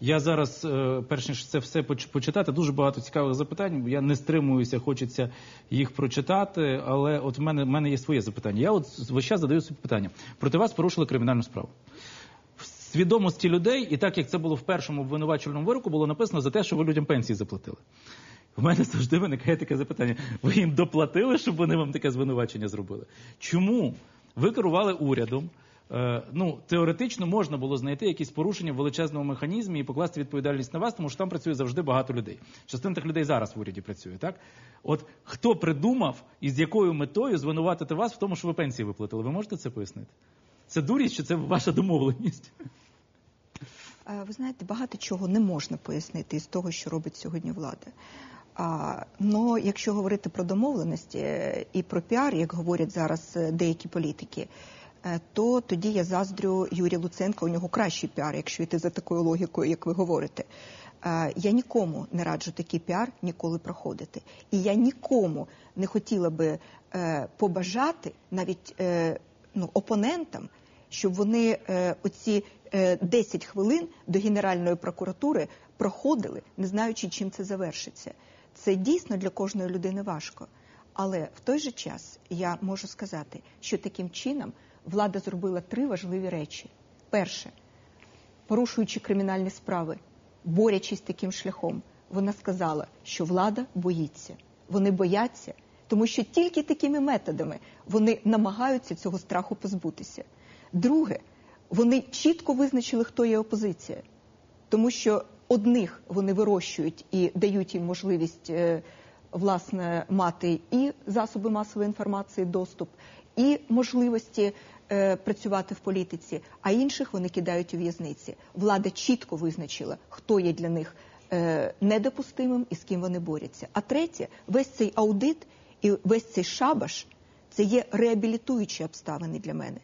Я зараз, е, перш ніж це все почитати, дуже багато цікавих запитань. Я не стримуюся, хочеться їх прочитати. Але от в мене, в мене є своє запитання. Я от весь час задаю собі питання. Проти вас порушили кримінальну справу. В свідомості людей, і так як це було в першому обвинувачувальному вироку, було написано за те, що ви людям пенсії заплатили. У мене завжди виникає таке запитання: ви їм доплатили, щоб вони вам таке звинувачення зробили? Чому ви керували урядом? Е, ну, теоретично можна було знайти якісь порушення в величезному механізмі і покласти відповідальність на вас, тому що там працює завжди багато людей. Частина тих людей зараз в уряді працює, так? От хто придумав і з якою метою звинуватити вас в тому, що ви пенсії виплатили? Ви можете це пояснити? Це дурість чи це ваша домовленість? Е, Ви знаєте, багато чого не можна пояснити із того, що робить сьогодні влада. А, якщо говорити про домовленості е, і про піар, як говорять зараз деякі політики, то тоді я заздрю Юрію Луценко, у нього кращий піар, якщо йти за такою логікою, як ви говорите. Е, Я нікому не раджу такий піар ніколи проходити. І я нікому не хотіла би е, побажати навіть е, ну, опонентам, щоб вони е, оці е, 10 хвилин до Генеральної прокуратури проходили, не знаючи, чим це завершиться. Це дійсно для кожної людини важко. Але в той же час я можу сказати, що таким чином влада зробила три важливі речі: перше, порушуючи кримінальні справи, борячись таким шляхом, вона сказала, що влада боїться. Вони бояться, тому що тільки такими методами вони намагаються цього страху позбутися. Друге, вони чітко визначили, хто є опозиція, тому що одних вони вирощують і дають їм можливість е, власне мати і засоби масової інформації, доступ, і можливості е, працювати в політиці, а інших вони кидають у в'язниці. Влада чітко визначила, хто є для них е, недопустимим і з ким вони борються. А третє, весь цей аудит і весь цей шабаш це є реабілітуючі обставини для мене.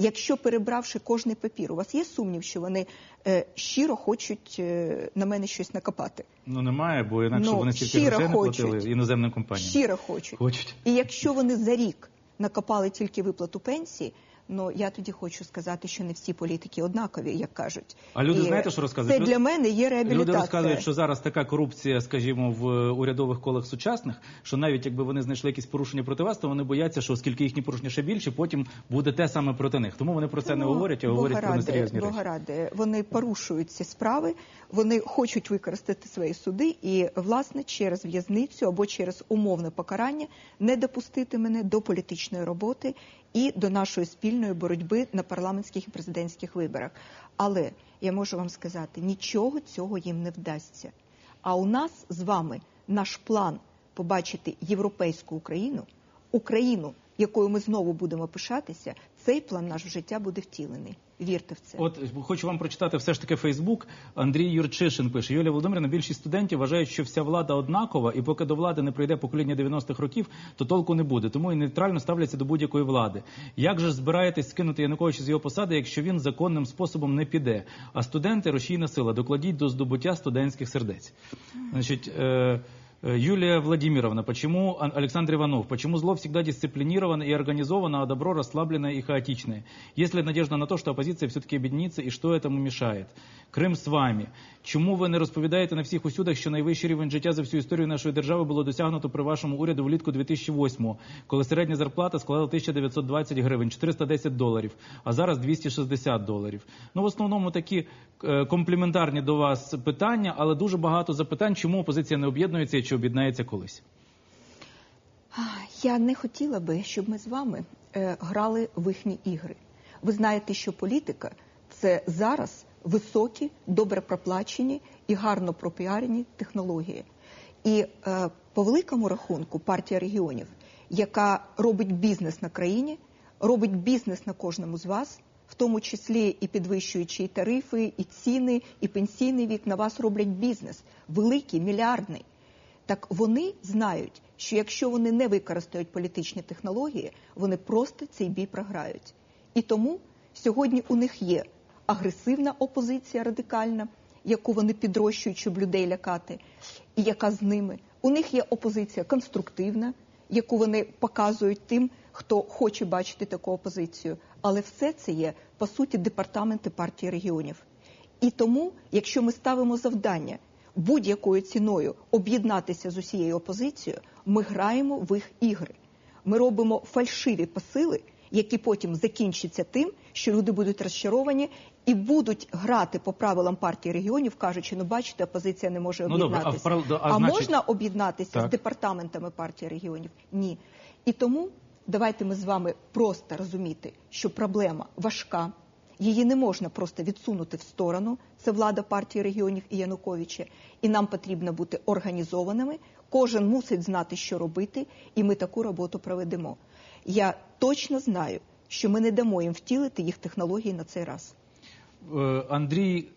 Якщо перебравши кожний папір, у вас є сумнів, що вони е, щиро хочуть е, на мене щось накопати? Ну немає, бо інакше Ну, вони грошей не платили іноземним компаніям. Щиро хочуть. Хочуть. І якщо вони за рік накопали тільки виплату пенсії, ну я тоді хочу сказати, що не всі політики однакові, як кажуть. А люди І знаєте, що розказують? Це для мене є реабілітація. Люди розказують, що зараз така корупція, скажімо, в урядових колах сучасних, що навіть якби вони знайшли якісь порушення проти вас, то вони бояться, що оскільки їхні порушення ще більше, потім буде те саме проти них. Тому вони про це не Ну, говорять, а говорять про Бога несерйозні ради, речі. Ради. Вони порушують ці справи, вони хочуть використати свої суди і, власне, через в'язницю або через умовне покарання не допустити мене до політичної роботи і до нашої спільної боротьби на парламентських і президентських виборах. Але я можу вам сказати, нічого цього їм не вдасться. А у нас з вами наш план побачити європейську Україну, Україну, якою ми знову будемо пишатися, цей план наш в життя буде втілений. Вірте в це. От хочу вам прочитати все ж таки Фейсбук. Андрій Юрчишин пише: Юлія Володимирівна, більшість студентів вважають, що вся влада однакова, і поки до влади не прийде покоління 90-х років, то толку не буде. Тому і нейтрально ставляться до будь-якої влади. Як же збираєтесь скинути Януковича з його посади, якщо він законним способом не піде? А студенти рушійна сила, докладіть до здобуття студентських сердець. Значить. Е- Юлия Владимировна, почему Ан- Александр Иванов, почему зло всегда дисциплинировано и организовано, а добро расслабленное и хаотичное? Есть ли надежда на то, что оппозиция все-таки объединится и что этому мешает? Крим з вами. Чому ви не розповідаєте на всіх усюдах, що найвищий рівень життя за всю історію нашої держави було досягнуто при вашому уряду влітку 2008-го, коли середня зарплата складала 1920 гривень, 410 доларів, а зараз 260 доларів. Ну, в основному такі е, компліментарні до вас питання, але дуже багато запитань, чому опозиція не об'єднується і чи об'єднається колись. Я не хотіла би, щоб ми з вами е, грали в їхні ігри. Ви знаєте, що політика це зараз високі, добре проплачені і гарно пропіарені технології. І е, по великому рахунку партія регіонів, яка робить бізнес на країні, робить бізнес на кожному з вас, в тому числі і підвищуючи і тарифи, і ціни, і пенсійний вік, на вас роблять бізнес великий, мільярдний. Так вони знають, що якщо вони не використають політичні технології, вони просто цей бій програють. І тому сьогодні у них є агресивна опозиція радикальна, яку вони підрощують, щоб людей лякати, і яка з ними. У них є опозиція конструктивна, яку вони показують тим, хто хоче бачити таку опозицію. Але все це є по суті департаменти партії регіонів. І тому, якщо ми ставимо завдання будь-якою ціною об'єднатися з усією опозицією, ми граємо в їх ігри. Ми робимо фальшиві посили, які потім закінчаться тим, що люди будуть розчаровані і будуть грати по правилам партії регіонів, кажучи, ну бачите, опозиція не може Ну, а об'єднатися. а а значить- можна об'єднатися Так. з департаментами партії регіонів? Ні. І тому давайте ми з вами просто розуміти, що проблема важка. Її не можна просто відсунути в сторону. Це влада партії регіонів і Януковича. І нам потрібно бути організованими. Кожен мусить знати, що робити, і ми таку роботу проведемо. Я точно знаю, що ми не дамо їм втілити їх технології на цей раз. Е, Андрій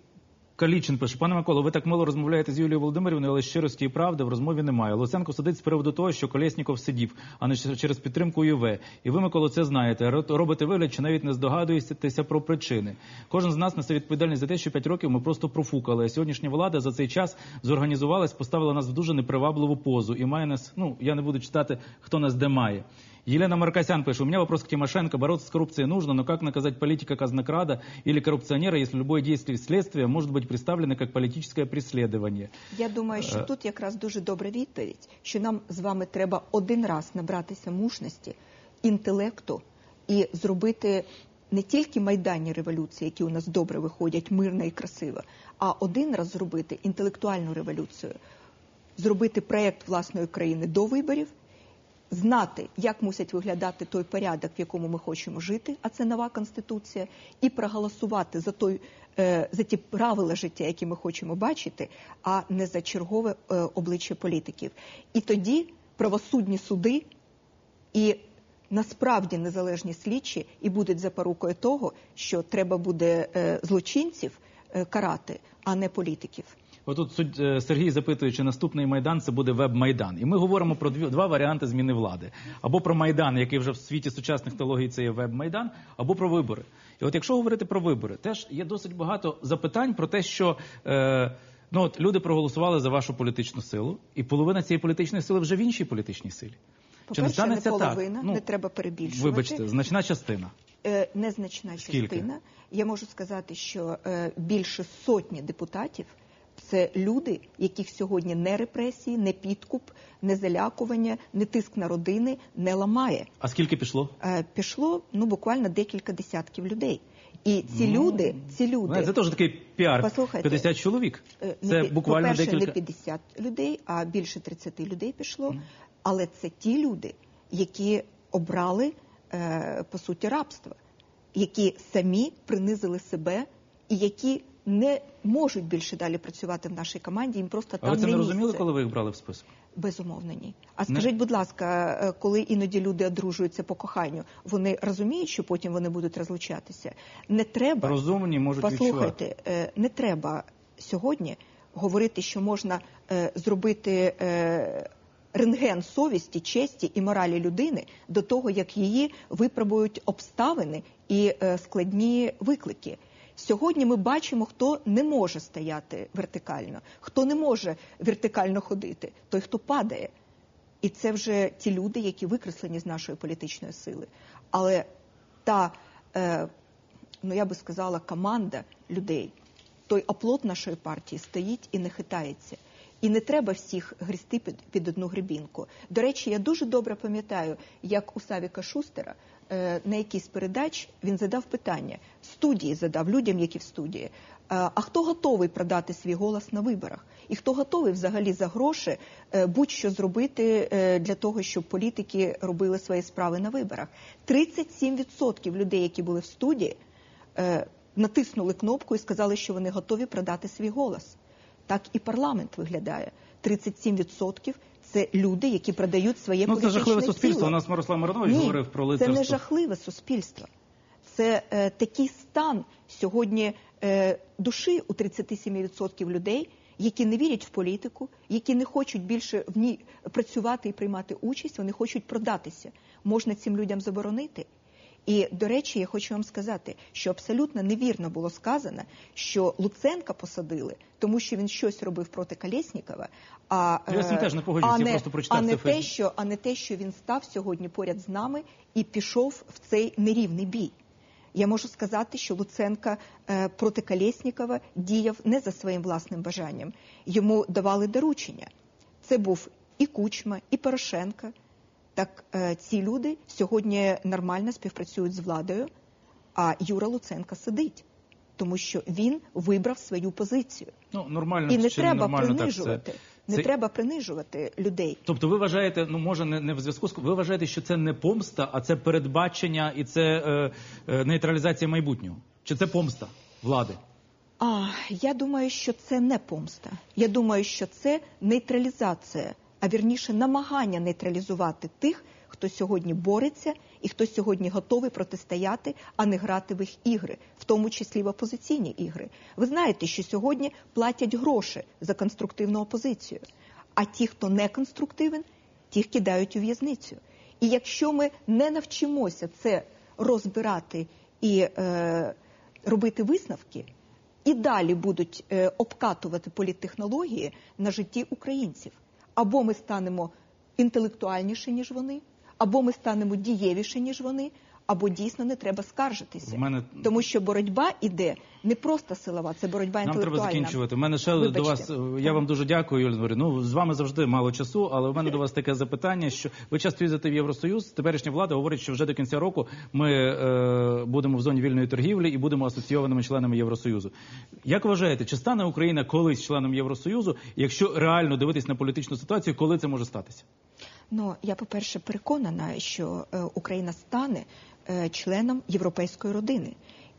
Калічин пише, пане Миколо, ви так мало розмовляєте з Юлією Володимирівною, але щирості і правди в розмові немає. Луценко сидить з приводу того, що Колєсніков сидів, а не через підтримку ЮВ. І ви, Миколо, це знаєте. Ро- Робите вигляд, що навіть не здогадуєтеся про причини. Кожен з нас несе відповідальність за те, що 5 років ми просто профукали. А сьогоднішня влада за цей час зорганізувалась, поставила нас в дуже непривабливу позу. І має нас, ну я не буду читати, хто нас де має. Елена Маркосян пишет, у меня вопрос к Тимошенко. Бороться с коррупцией нужно, но как наказать политика казнокрада или коррупционера, если любое действие следствия может быть представлено как политическое преследование? Я думаю, що Е. тут якраз дуже добра відповідь, що нам з вами треба один раз набратися мужності, інтелекту і зробити не тільки майданні революції, які у нас добре виходять, мирно і красиво, а один раз зробити інтелектуальну революцію, зробити проєкт власної країни до виборів. Знати, як мусить виглядати той порядок, в якому ми хочемо жити, а це нова конституція, і проголосувати за той е, за ті правила життя, які ми хочемо бачити, а не за чергове е, обличчя політиків. І тоді правосудні суди і насправді незалежні слідчі і будуть запорукою того, що треба буде е, злочинців карати, а не політиків. Отут е, Сергій запитує, чи наступний майдан це буде веб-майдан. І ми говоримо про дві, два варіанти зміни влади: або про майдан, який вже в світі сучасних технологій це є веб-майдан, або про вибори. І от якщо говорити про вибори, теж є досить багато запитань про те, що. Е, Ну от люди проголосували за вашу політичну силу, і половина цієї політичної сили вже в іншій політичній силі. Чи не станеться половина, так? Ну, не треба перебільшувати. Вибачте, значна частина. Е, незначна Скільки? частина. Я можу сказати, що е, більше сотні депутатів це люди, яких сьогодні не репресії, не підкуп, не залякування, не тиск на родини не ламає. А скільки пішло? Е, пішло ну буквально декілька десятків людей. І ці Ну, люди, ці люди, Знаєте, Це теж такий піар. Послухайте, 50 чоловік. Е, Це не, буквально по-перше, декілька. не 50 людей, а більше 30 людей пішло. Але це ті люди, які обрали е, по суті рабство, які самі принизили себе і які не можуть більше далі працювати в нашій команді. Їм просто А там ви це не розуміли, місце. коли ви їх брали в список? Безумовно, ні. А скажіть, будь ласка, е, коли іноді люди одружуються по коханню, вони розуміють, що потім вони будуть розлучатися? Не треба Розумні можуть відчувати. Послухайте, е, не треба сьогодні говорити, що можна е, зробити е, рентген совісті, честі і моралі людини до того, як її випробують обставини і е, складні виклики. Сьогодні ми бачимо, хто не може стояти вертикально, хто не може вертикально ходити, той, хто падає. І це вже ті люди, які викреслені з нашої політичної сили. Але та, е, ну я би сказала, команда людей, той оплот нашої партії стоїть і не хитається. І не треба всіх грісти під, під одну грибінку. До речі, я дуже добре пам'ятаю, як у Савіка Шустера е, на якійсь передач він задав питання студії, задав людям, які в студії. А хто готовий продати свій голос на виборах? І хто готовий взагалі за гроші е, будь-що зробити е, для того, щоб політики робили свої справи на виборах? 37% людей, які були в студії, е, натиснули кнопку і сказали, що вони готові продати свій голос. Так і парламент виглядає. 37% – це люди, які продають своє Ну, це політичне жахливе суспільство. У нас Мирослав Миронович Ні, говорив про це не жахливе суспільство. Це е, такий стан сьогодні е, душі у 37% людей, які не вірять в політику, які не хочуть більше в ній працювати і приймати участь, вони хочуть продатися. Можна цим людям заборонити. І, до речі, я хочу вам сказати, що абсолютно невірно було сказано, що Луценка посадили, тому що він щось робив проти Колєснікова, а, Я з цим е, теж не а я просто прочитав а не те, що, а не те, що він став сьогодні поряд з нами і пішов в цей нерівний бій. Я можу сказати, що Луценка е, проти Колєснікова діяв не за своїм власним бажанням. Йому давали доручення. Це був і Кучма, і Порошенко. Так е, ці люди сьогодні нормально співпрацюють з владою, а Юра Луценко сидить, тому що він вибрав свою позицію. Ну нормально І не треба нормально, так, принижувати. це- Не це- треба принижувати людей. Тобто, ви вважаєте, ну може не, не в зв'язку з ви вважаєте, що це не помста, а це передбачення і це е, е, нейтралізація майбутнього? Чи це помста влади? А я думаю, що це не помста. Я думаю, що це нейтралізація, а вірніше намагання нейтралізувати тих, хто сьогодні бореться і хто сьогодні готовий протистояти, а не грати в їх ігри, в тому числі в опозиційні ігри. Ви знаєте, що сьогодні платять гроші за конструктивну опозицію, а ті, хто не конструктивен, тих кидають у в'язницю. І якщо ми не навчимося це розбирати і е, робити висновки, і далі будуть е, обкатувати політтехнології на житті українців. Або ми станемо інтелектуальніші, ніж вони, або ми станемо дієвіші, ніж вони, або дійсно не треба скаржитися. Мене- Тому що боротьба іде не просто силова, це боротьба Нам інтелектуальна. треба закінчувати. У мене ще до вас. Я вам дуже дякую, Юлія Ну з вами завжди мало часу, але у мене до вас таке запитання, що ви часто їздите в Євросоюз. Теперішня влада говорить, що вже до кінця року ми е, будемо в зоні вільної торгівлі і будемо асоційованими членами Євросоюзу. Як вважаєте, чи стане Україна колись членом Євросоюзу? Якщо реально дивитись на політичну ситуацію, коли це може статися? Ну я, по-перше, переконана, що е, Україна стане членом європейської родини.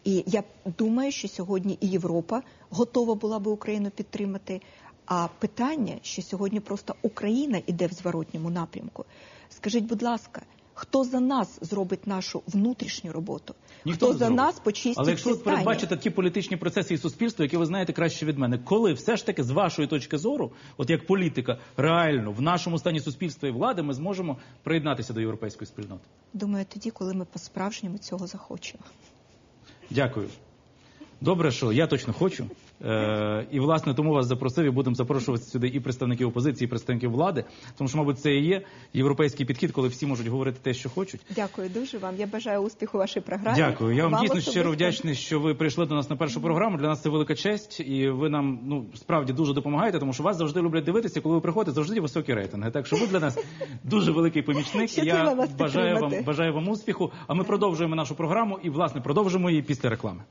І я думаю, що сьогодні і Європа готова була би Україну підтримати. А питання, що сьогодні просто Україна іде в зворотньому напрямку. Скажіть, будь ласка, хто за нас зробить нашу внутрішню роботу? Ніхто хто за зробить. нас почистить Але якщо ви передбачите ті політичні процеси і суспільство, які ви знаєте краще від мене, коли все ж таки з вашої точки зору, от як політика, реально в нашому стані суспільства і влади, ми зможемо приєднатися до європейської спільноти? Думаю, тоді, коли ми по-справжньому цього захочемо. Дякую. Добре, що я точно хочу. Е, і власне тому вас запросив і будемо запрошувати сюди і представників опозиції, і представників влади, тому що, мабуть, це і є європейський підхід, коли всі можуть говорити те, що хочуть. Дякую дуже вам. Я бажаю успіху вашій програмі. Дякую. Я вам, дійсно особисто. щиро вдячний, що ви прийшли до нас на першу програму. Для нас це велика честь, і ви нам ну справді дуже допомагаєте, тому що вас завжди люблять дивитися. Коли ви приходите, завжди високі рейтинги. Так що ви для нас дуже великий помічник. Я бажаю вам бажаю вам успіху. А ми продовжуємо нашу програму і власне продовжимо її після реклами.